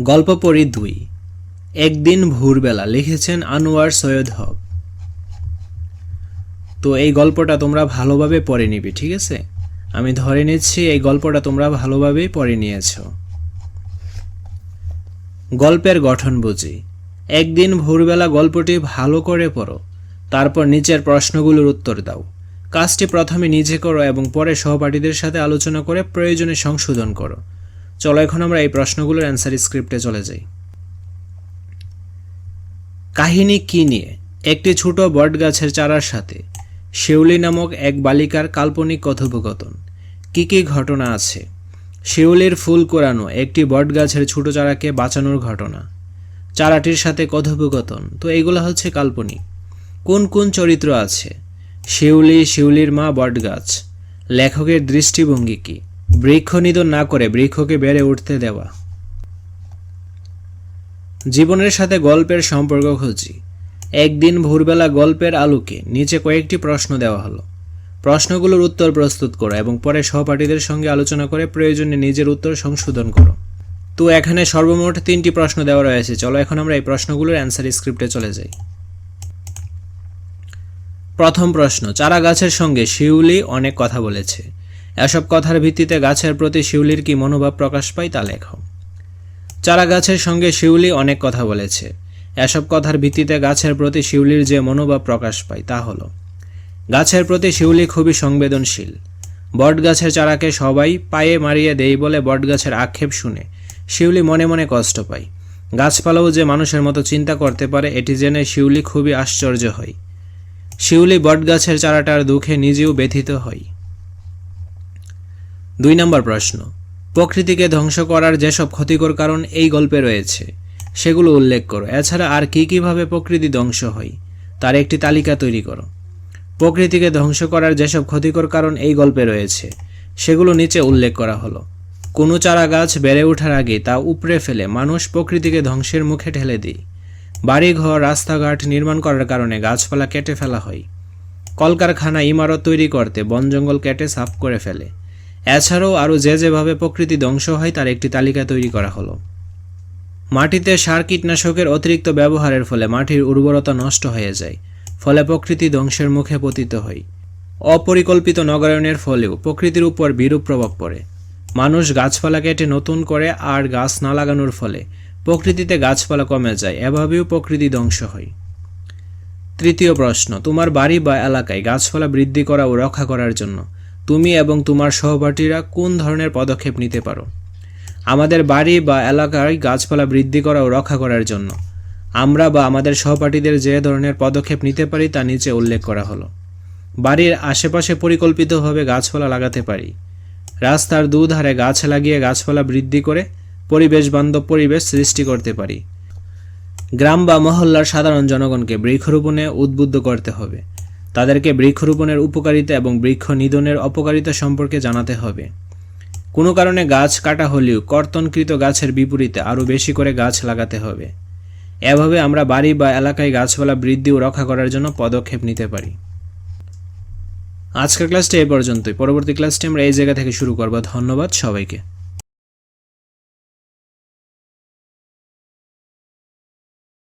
গল্প পড়ি দুই। একদিন ভোরবেলা লিখেছেন আনোয়ার সৈয়দ হক। তো এই গল্পটা তোমরা ভালোভাবে পড়ে নিবে, ঠিক আছে? আমি ধরে নিচ্ছি এই গল্পটা তোমরা ভালোভাবেই পড়ে নিয়েছো। গল্পের গঠন বুঝি। একদিন ভোরবেলা গল্পটি ভালো করে পড়ো, তারপর নিচের প্রশ্নগুলোর উত্তর দাও। কাজটি প্রথমে নিজে করো এবং পরে সহপাঠীদের সাথে আলোচনা করে প্রয়োজনে সংশোধন করো। চলো এখন আমরা এই প্রশ্নগুলোর অ্যান্সার স্ক্রিপ্টে চলে যাই। কাহিনী কি নিয়ে? একটি ছোট বটগাছের চারার সাথে শিউলি নামক এক বালিকার কাল্পনিক কথোপকথন। কি কি ঘটনা আছে? শিউলির ফুল কোরানো একটি বটগাছের ছোট চারাকে বাঁচানোর ঘটনা। চারাটির সাথে কথোপকথন, তো এগুলো হচ্ছে কাল্পনিক। কোন কোন চরিত্র আছে? শিউলি, শিউলির মা বটগাছ। লেখকের দৃষ্টিভঙ্গি কি? বৃক্ষ নিধন না করে বৃক্ষকে বেড়ে উঠতে দেওয়া। জীবনের সাথে গল্পের সম্পর্ক খুঁজি। একদিন ভোরবেলা গল্পের আলোকে নিচে কয়েকটি প্রশ্ন দেওয়া হলো। প্রশ্নগুলোর উত্তর প্রস্তুত করো এবং পরে সহপাঠীদের সঙ্গে আলোচনা করে প্রয়োজনে নিজের উত্তর সংশোধন করো। তো এখানে সর্বমোট তিনটি প্রশ্ন দেওয়া রয়েছে। চলো এখন আমরা এই প্রশ্নগুলোর অ্যান্সার স্ক্রিপ্টে চলে যাই। প্রথম প্রশ্ন চারা গাছের সঙ্গে শিউলি অনেক কথা বলেছে। এসব কথার ভিত্তিতে গাছের প্রতি শিউলির কি মনোভাব প্রকাশ পায় তা লেখো। চারা গাছের সঙ্গে শিউলি অনেক কথা বলেছে। এসব কথার ভিত্তিতে গাছের প্রতি শিউলির যে মনোভাব প্রকাশ পায় তা হলো, গাছের প্রতি শিউলি খুবই সংবেদনশীল। বটগাছের চারাকে সবাই পায়ে মারিয়ে দেয় বলে বটগাছের আক্ষেপ শুনে শিউলি মনে মনে কষ্ট পায়। গাছপালাও যে মানুষের মতো চিন্তা করতে পারে, এটি জেনে শিউলি খুবই আশ্চর্য হয়। শিউলি বটগাছের চারাটার দুঃখে নিজেও ব্যথিত হয়। দুই নম্বর প্রশ্ন, প্রকৃতিকে ধ্বংস করার যেসব ক্ষতিকর কারণ এই গল্পে রয়েছে, সেগুলো উল্লেখ করো। এছাড়া আর কী কীভাবে প্রকৃতি ধ্বংস হয়, তার একটি তালিকা তৈরি করো। প্রকৃতিকে ধ্বংস করার যেসব ক্ষতিকর কারণ এই গল্পে রয়েছে, সেগুলো নিচে উল্লেখ করা হলো। কোনো চারা গাছ বেড়ে ওঠার আগে তা উপড়ে ফেলে মানুষ প্রকৃতিকে ধ্বংসের মুখে ঠেলে দেয়। বাড়িঘর, রাস্তাঘাট নির্মাণ করার কারণে গাছপালা কেটে ফেলা হয়। কলকারখানা, ইমারত তৈরি করতে বন জঙ্গল কেটে সাফ করে ফেলে। এছাড়াও আরও যে যেভাবে প্রকৃতি ধ্বংস হয়, তার একটি তালিকা তৈরি করা হলো। মাটিতে সার কীটনাশকের অতিরিক্ত ব্যবহারের ফলে মাটির উর্বরতা নষ্ট হয়ে যায়, ফলে প্রকৃতি ধ্বংসের মুখে পতিত হয়। অপরিকল্পিত নগরায়নের ফলেও প্রকৃতির উপর বিরূপ প্রভাব পড়ে। মানুষ গাছপালা কেটে নতুন করে আর গাছ না লাগানোর ফলে প্রকৃতিতে গাছপালা কমে যায়, এভাবেও প্রকৃতি ধ্বংস হয়। তৃতীয় প্রশ্ন, তোমার বাড়ি বা এলাকায় গাছপালা বৃদ্ধি করা ও রক্ষা করার জন্য তুমি এবং তোমার সহপাঠীরা কোন ধরনের পদক্ষেপ নিতে পারো? আমাদের বাড়ি বা এলাকায় গাছপালা বৃদ্ধি করা ও রক্ষা করার জন্য। আমরা বা আমাদের সহপাঠীদের যে ধরনের পদক্ষেপ নিতে পারি তা নিচে উল্লেখ করা হলো। বাড়ির আশেপাশে পরিকল্পিতভাবে গাছপালা লাগাতে পারি। রাস্তার দুধারে গাছ লাগিয়ে গাছপালা বৃদ্ধি করে পরিবেশ বান্ধব পরিবেশ সৃষ্টি করতে পারি। গ্রাম বা মহল্লার সাধারণ জনগণকে বৃক্ষরোপণে উদ্বুদ্ধ করতে হবে। তাদেরকে বৃক্ষরোপণের উপকারিতা এবং বৃক্ষ নিধনের অপকারিতা সম্পর্কে জানাতে হবে। কোনো কারণে গাছ কাটা হলেও কর্তনকৃত গাছের বিপরীতে আরও বেশি করে গাছ লাগাতে হবে। এভাবে আমরা বাড়ি বা এলাকায় গাছপালা বৃদ্ধি ও রক্ষা করার জন্য পদক্ষেপ নিতে পারি। আজকের ক্লাসটি এই পর্যন্তই। পরবর্তী ক্লাসটি আমরা এই জায়গা থেকে শুরু করব। ধন্যবাদ সবাইকে।